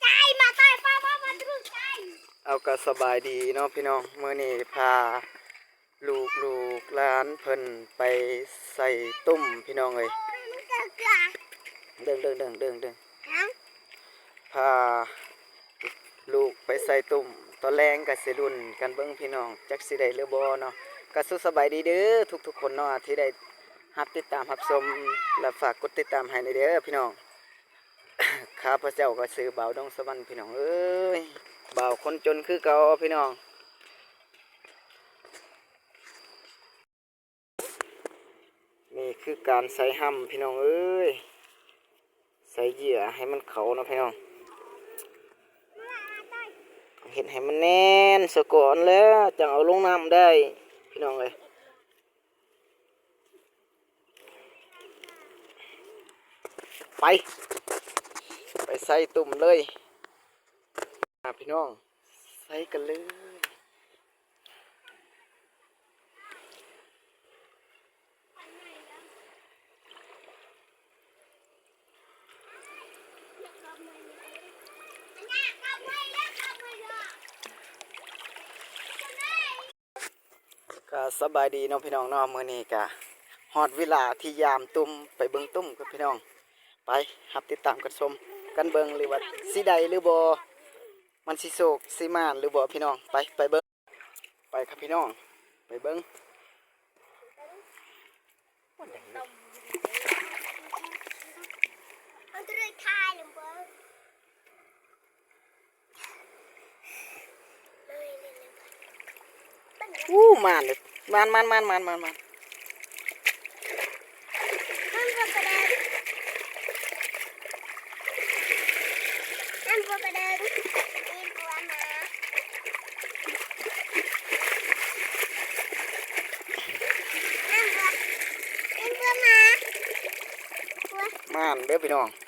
ใจมาใต้ป้าป้ามาดูใจเอาก็สบายดีเนาะพี่น้องเมื่อนี้พา ลูกลูกหลานเพิ่นไปใส่ตุ้มพี่น้องเอ้ยมันเกิดเกิดเดิงเดิงเดิงเดิงเดิงฮะพา ลูกไปใส่ตุ่มตอนแรงกับสิรุ่นกันเบิ้งพี่น้องจักสิได้หรือบ่เนาะก็สุขสบายดีเด้อทุกๆคนเนาะที่ได้รับติดตามรับชมและฝากกดติดตามให้ในเด้อพี่น้อง ข้าพระเจ้าก็ซื้อเบาดองสวรรค์พี่น้องเอ้ยเบาคนจนคือเก่าพี่น้องนี่คือการใส่ห้ำพี่น้องเอ้ยใส่เหยื่อให้มันเขานะพี่น้องเห็ดให้มันแน่นสะก่อนแล้วจังเอาลงน้ำได้พี่น้องเลยไป ไปใส่ตุ่มเลยอะพี่น้อง ใส่กันเลยก็สบายดีน้องพี่น้องเนาะมื้อนี้ก็ฮอดเวลาที่ยามตุ่มไปเบิ่งตุ่มกับพี่น้อง ไปรับติดตามกันชม กันเบิ่งหรือว่าสิใดหรือบ่มันสิโศกสิมานหรือบ่พี่น้องไปไปเบิ่งไปครับพี่น้อง ไปเบิ่งมันจะได้ทายหรือเปล่าเลยเลยเลยอู้มานเลยมานมานมานมานมานมานมันก็กระเด็น มันก็กระเด็นอีกว่ามามันก็มันก็มามานเด้อพี่น้อง